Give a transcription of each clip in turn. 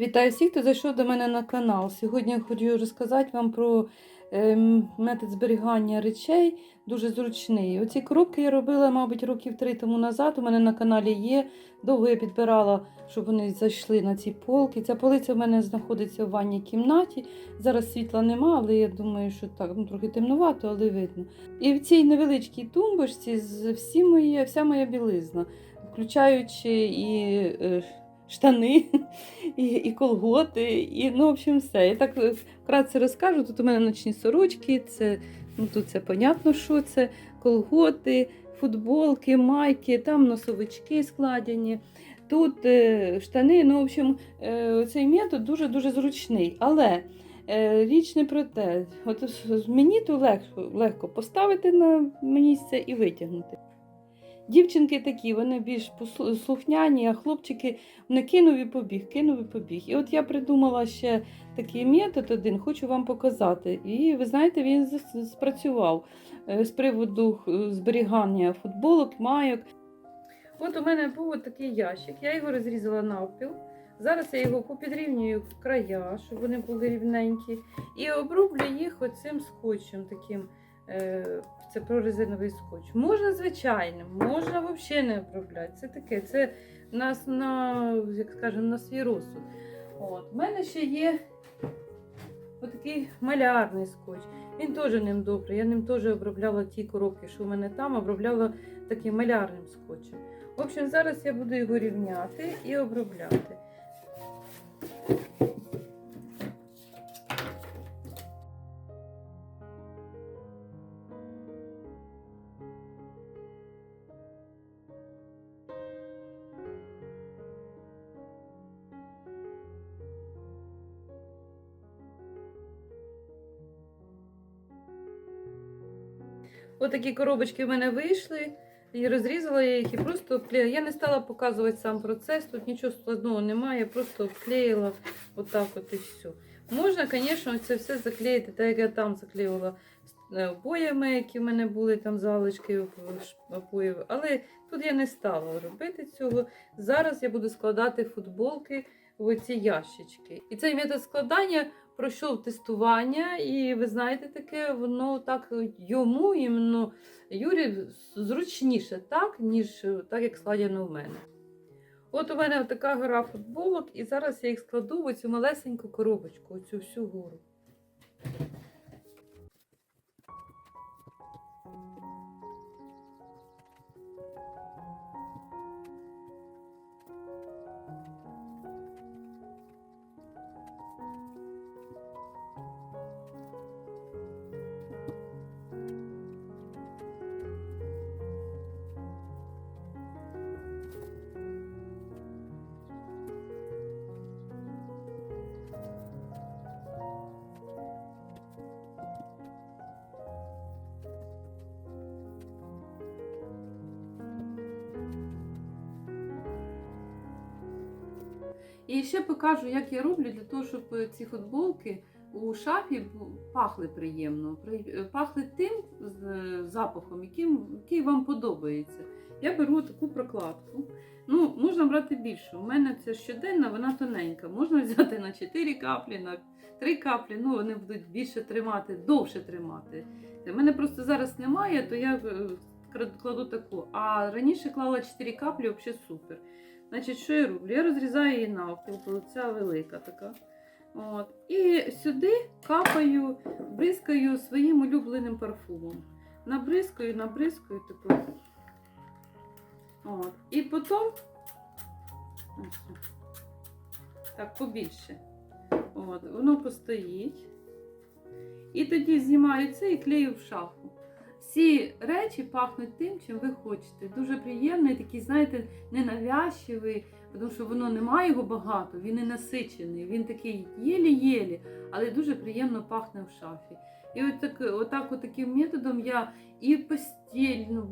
Вітаю всіх, хто зайшов до мене на канал. Сьогодні я хочу розказати вам про е, метод зберігання речей, дуже зручний. Оці коробки я робила, мабуть, років три тому назад. У мене на каналі є. Довго я підбирала, щоб вони зайшли на ці полки. Ця полиця в мене знаходиться в ванній кімнаті. Зараз світла нема, але я думаю, що так, ну трохи темнувато, але видно. І в цій невеличкій тумбочці всі мої, вся моя білизна, включаючи і. Штани, і, і колготи, і ну, в общем, все. Я так е, вкратце розкажу. Тут у мене ночні сорочки, це, ну, тут це понятно, що це, колготи, футболки, майки, там носовички складені. Тут е, штани, ну, в общем, е, цей метод дуже-дуже зручний. Але річ не про те. От мені то легко, легко поставити на місце і витягнути. Дівчинки такі, вони більш слухняні, а хлопчики не кинув і побіг, кинув і побіг. І от я придумала ще такий метод один, хочу вам показати. І ви знаєте, він спрацював е, з приводу е, зберігання футболок, майок. От у мене був такий ящик, я його розрізала навпіл. Зараз я його попідрівнюю в края, щоб вони були рівненькі, і оброблю їх оцим скотчем таким. Е, Це прорезиновий скотч. Можна звичайним, можна взагалі не обробляти. Це таке, це нас на, як скажемо, на свій розсуд. От. У мене ще є отакий малярний скотч. Він теж ним добрий. Я ним теж обробляла ті коробки, що в мене там, обробляла таким малярним скотчем. В общем, зараз я буду його рівняти і обробляти. Отакі коробочки в мене вийшли. І розрізала я їх і просто обклеїла. Я не стала показувати сам процес, тут нічого складного немає, я просто обклеїла отак от і все. Можна, звісно, це все заклеїти, так як я там заклеювала е, обоями, які в мене були, там залишки обоїв. Але тут я не стала робити цього. Зараз я буду складати футболки в ці ящички. І цей метод складання пройшов тестування, і ви знаєте таке, воно так йому іменно Юрі зручніше так, ніж так, як складено в мене. От у мене така гора футболок, і зараз я їх складу в оцю малесеньку коробочку, оцю всю гору. І ще покажу, як я роблю для того, щоб ці футболки у шафі пахли приємно, пахли тим запахом, яким, який вам подобається. Я беру таку прокладку. Ну, можна брати більше. У мене це щоденна, вона тоненька. Можна взяти на 4 каплі, на 3 каплі, ну вони будуть більше тримати, довше тримати. У мене просто зараз немає, то я е, кладу таку. А раніше клала 4 каплі, взагалі супер. Значить, що я роблю? Я розрізаю її навпіл, бо ця велика така. От. І сюди капаю, бризкаю своїм улюбленим парфумом. Набризкаю, набризкаю таку. От. І потім так, побільше. От. Воно постоїть. І тоді знімаю це і клею в шафу. Всі речі пахнуть тим, чим ви хочете. Дуже приємний, такий, знаєте, ненавязчивий, тому що воно немає його багато, він не насичений, він такий єлі-єлі, але дуже приємно пахне в шафі. І от так, отак, от таким методом я і постільну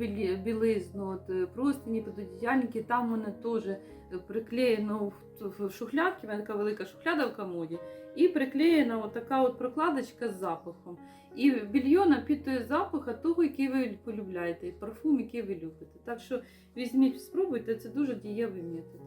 білизну, от, е, простині, пододіяльники, там мене теж е, приклеєно в шухлядки, в мене така велика шухляда в комоді, і приклеєна от така от прокладочка з запахом. І більйона під запаха запах того, який ви полюбляєте, і парфум, який ви любите. Так що візьміть, спробуйте, це дуже дієвий метод.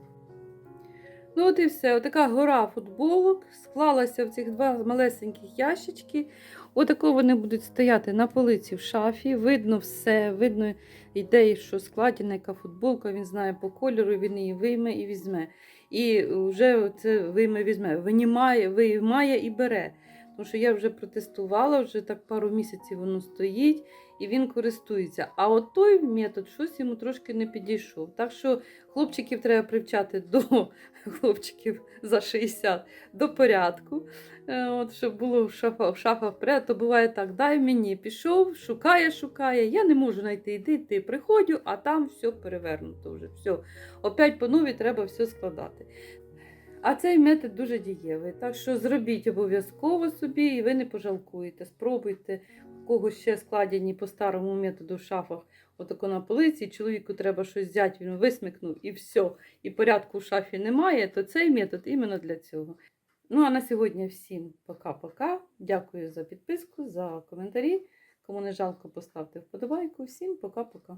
Ну от і все. Отака гора футболок склалася в цих два малесеньких ящички. Отако вони будуть стояти на полиці в шафі. Видно все, видно ідеї, що складена яка футболка, він знає по кольору, він її вийме і візьме. І вже це вийме візьме, винімає, виймає і бере. Тому що я вже протестувала, вже так пару місяців воно стоїть і він користується. А от той метод щось йому трошки не підійшов. Так що хлопчиків треба привчати до хлопчиків за 60 до порядку. Е, От, щоб було в шафах, в шафах порядок, то буває так, дай мені, пішов, шукає, шукає, я не можу знайти, йди, ти приходжу, а там все перевернуто вже. Все. Опять по нові треба все складати. А цей метод дуже дієвий. Так що зробіть обов'язково собі, і ви не пожалкуєте. Спробуйте, у кого ще складені по старому методу в шафах, отако на полиці, чоловіку треба щось взяти, він висмикнув і все, і порядку в шафі немає, то цей метод іменно для цього. Ну а на сьогодні всім пока-пока. Дякую за підписку, за коментарі. Кому не жалко, поставте вподобайку. Всім пока-пока.